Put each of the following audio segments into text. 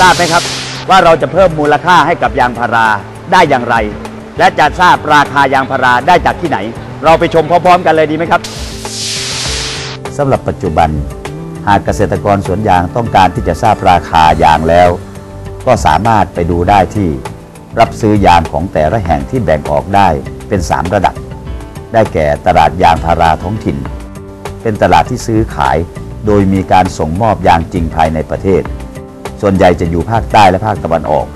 ทราบไหมครับ ว่าเราจะเพิ่มมูลค่าให้กับยางพาราได้อย่างไร และจะทราบราคายางพาราได้จากที่ไหน เราไปชมพร้อมๆ กันเลยดีไหมครับสำหรับปัจจุบัน หากเกษตรกรสวนยางต้องการที่จะทราบราคายางแล้ว ก็สามารถไปดูได้ที่ รับซื้อยางของแต่ละแห่งที่แบ่งออกได้เป็น 3 ระดับ ได้แก่ตลาดยางพาราท้องถิ่น เป็นตลาดที่ซื้อขาย โดยมีการส่งมอบยางจริงภายในประเทศ ส่วนใหญ่จะอยู่ภาคใต้และภาคตะวันออก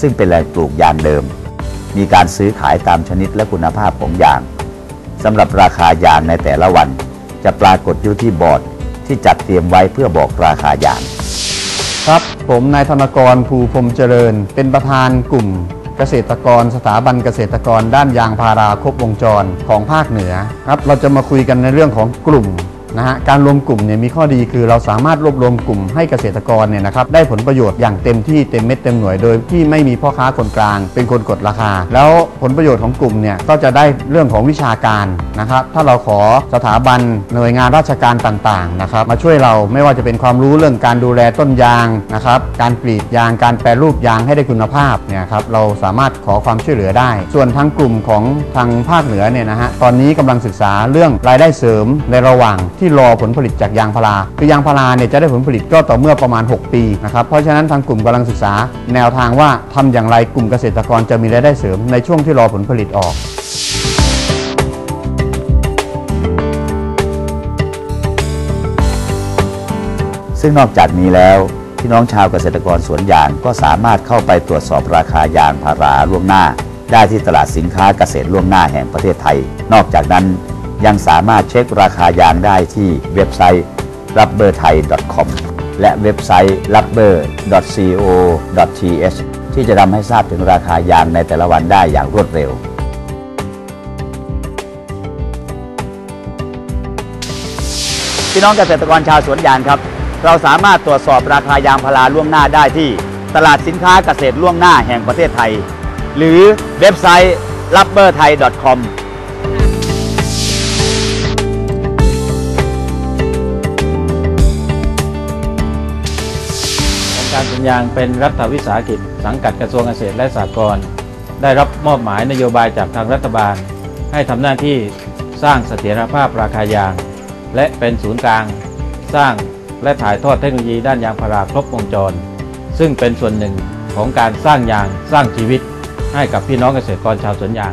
ซึ่งเป็นแหล่งปลูกยางเดิม มีการซื้อขายตามชนิดและคุณภาพของยางสำหรับราคายางในแต่ละวัน จะปรากฏอยู่ที่บอร์ดที่จัดเตรียมไว้เพื่อบอกราคายาง ครับผมนายธนกรภูพรมเจริญ เป็นประธานกลุ่มเกษตรกรสถาบันเกษตรกรด้านยางพาราครบวงจรของภาคเหนือครับเราจะมาคุยกันในเรื่องของกลุ่ม นะฮะการรวมกลุ่มเนี่ยมีข้อดีคือเราสามารถรวบรวมกลุ่มให้เกษตรกรเนี่ยนะครับได้ผลประโยชน์อย่างเต็มที่เต็มเม็ดเต็มหน่วยโดยที่ไม่มีพ่อค้าคนกลาง เป็นคนกดราคา แล้วผลประโยชน์ของกลุ่มเนี่ยก็จะได้เรื่องของวิชาการนะครับถ้าเราขอสถาบันหน่วยงานราชการต่างๆนะครับมาช่วยเราไม่ว่าจะเป็นความรู้เรื่องการดูแลต้นยางนะครับการกรีดยางการแปรรูปยางให้ได้คุณภาพเนี่ยครับเราสามารถขอความช่วยเหลือได้ ส่วนทางกลุ่มของทางภาคเหนือเนี่ยนะฮะตอนนี้กำลังศึกษาเรื่องรายได้เสริมในระหว่างที่รอผลผลิตจากยางพาราคือยางพาราเนี่ยจะได้ผลผลิตก็ต่อเมื่อประมาณ 6 ปีนะครับเพราะฉะนั้นทางกลุ่มกำลังศึกษา แนวทางว่าทำอย่างไรกลุ่มเกษตรกรจะมีรายได้เสริมในช่วงที่รอผลผลิตออกซึ่งนอกจากนี้แล้วพี่น้องชาวเกษตรกรสวนยางก็สามารถเข้าไปตรวจสอบราคายางพาราล่วงหน้า ได้ที่ตลาดสินค้าเกษตรล่วงหน้าแห่งประเทศไทย นอกจากนั้น ยังสามารถเช็คราคายางได้ที่เว็บไซต์ rubberthai.com และเว็บไซต์ rubber.co.th ที่จะทำให้ทราบถึงราคายางในแต่ละวันได้อย่างรวดเร็ว พี่น้องเกษตรกรชาวสวนยางครับ เราสามารถตรวจสอบราคายางพาราล่วงหน้าได้ที่ ตลาดสินค้าเกษตรล่วงหน้าแห่งประเทศไทย หรือเว็บไซต์ rubberthai.com การสวนยางเป็นรัฐวิสาหกิจ สังกัดกระทรวงเกษตรและสหกรณ์ได้รับมอบหมายนโยบายจากทางรัฐบาล ให้ทำหน้าที่สร้างเสถียรภาพราคายาง และเป็นศูนย์กลาง สร้างและถ่ายทอดเทคโนโลยีด้านยางพาราครบวงจร ซึ่งเป็นส่วนหนึ่งของการสร้างยางสร้างชีวิต ให้กับพี่น้องเกษตรกรชาวสวนยาง